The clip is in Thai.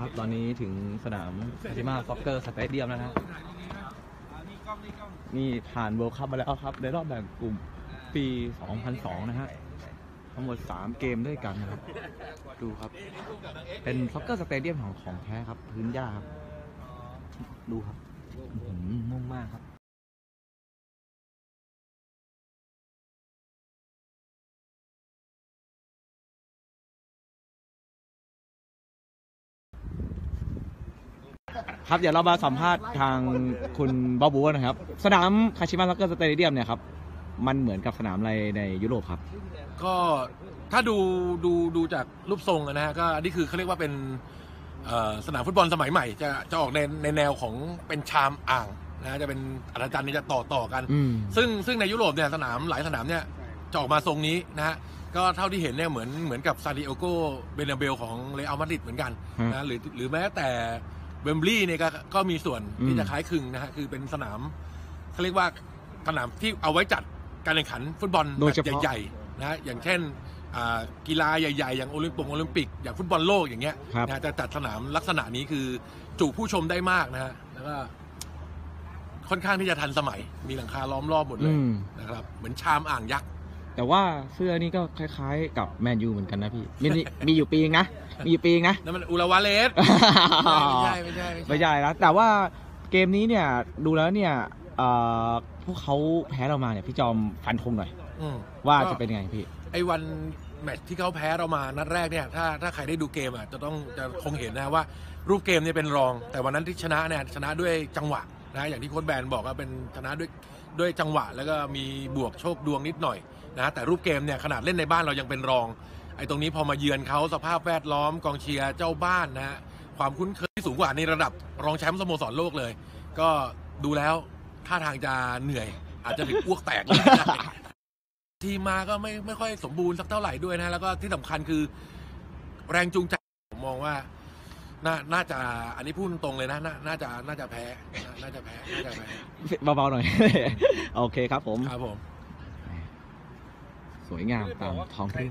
ครับตอนนี้ถึงสนามคาชิมาซ็อกเกอร์สเตเดียมแล้วนะนี่ผ่านเวิลด์คัพมาแล้วครับ ในรอบแบ่งกลุ่มปี 2002 นะฮะ ทั้งหมด 3 เกมด้วยกันนะครับ ดูครับ เป็นซ็อกเกอร์สเตเดียมของของแท้ครับ พื้นหญ้าครับ ดูครับนุ่มมากครับ ครับเดี๋ยวเรามาสัมภาษณ์ทางคุณบ๊อบบูนะครับ สนามคาชิมาซ็อกเกอร์สเตเดียมเนี่ยครับ มันเหมือนกับสนามอะไรในยุโรปครับ ก็ถ้าดูดูดูจากรูปทรงอะนะฮะก็อันนี้คือเขาเรียกว่าเป็นเอ่อสนามฟุตบอลสมัยใหม่ จะจะออกในในแนวของเป็นชามอ่างนะจะเป็นอัธจันทร์นี่จะต่อต่อกัน อืม ซึ่งซึ่งในยุโรปเนี่ยสนามหลายสนามเนี่ยจะออกมาทรงนี้นะฮะก็เท่าที่เห็นเนี่ยเหมือนเหมือนกับซาดิโอโกเบนาเบลของเรอัลมาดริดเหมือนกันฮะ นะหรือหรือแม้แต่ เวมบลีย์เนี่ยก็ก็มีส่วนอืมที่จะคล้ายคลึงนะฮะคือเป็นสนามเขาเรียกว่าสนามที่เอาไว้จัดการแข่งขันฟุตบอลโดยเฉแบบพาะ ใหญ่ๆนะฮะอย่างเช่นอ่ากีฬาใหญ่ ๆ อย่างโอลิมปิกโอลิมปิกอย่างฟุตบอลโลกอย่างเงี้ยครับ นะฮะจะจัดสนามลักษณะนี้คือจุผู้ชมได้มากนะฮะแล้วก็ค่อนข้างที่จะทันสมัยมีหลังคาล้อมรอบหมดเลอืยมนะครับ เหมือนชามอ่างยักษ์ แต่ว่าเสื้อนี่ก็คล้ายๆ กับแมนยูเหมือนกันนะพี่มีนี่มีอยู่ปีนึงนะมีอยู่ปีนึงนะนั่นมันอุลาวาเลสไม่ใช่ไม่ใช่ไม่ใช่นะแต่ว่าเกมนี้เนี่ยดูแล้วเนี่ยเอ่อพวกเขาแพ้เรามาเนี่ยพี่จอมฟันธงหน่อยอืมว่าก็จะเป็นยังไงพี่ ไอ้วันแมตช์ที่เขาแพ้เรามานัดแรกเนี่ยถ้าถ้าใครได้ดูเกมอะจะต้องจะคงเห็นนะว่า รูปเกมเนี่ยเป็นรอง แต่วันนั้นที่ชนะเนี่ยชนะด้วยจังหวะ นะอย่างที่โค้ชแบนบอกว่าเป็นชนะด้วยด้วยจังหวะ แล้วก็มีบวกโชคดวงนิดหน่อยนะแต่รูปเกมเนี่ยขนาดเล่นในบ้านเรายังเป็นรอง ไอ้ตรงนี้พอมาเยือนเขาสภาพแวดล้อมกองเชียร์เจ้าบ้านนะฮะความคุ้นเคยที่สูงกว่าในระดับรองแชมป์สโมสรโลกเลย ก็ดูแล้วท่าทางจะเหนื่อย อาจจะถึงอ้วกแตกเลยทีมาก็ไม่ไม่ค่อยสมบูรณ์สักเท่าไหร่ด้วยนะ แล้วก็ที่สำคัญคือแรงจูงใจผมมองว่า น่าน่าจะอันนี้พูดตรงๆเลยนะน่าน่าจะน่าจะแพ้น่าน่าจะแพ้น่าจะแพ้เบาๆหน่อย โอเคครับผม ครับผม สวยงามตามท้องทุ่ง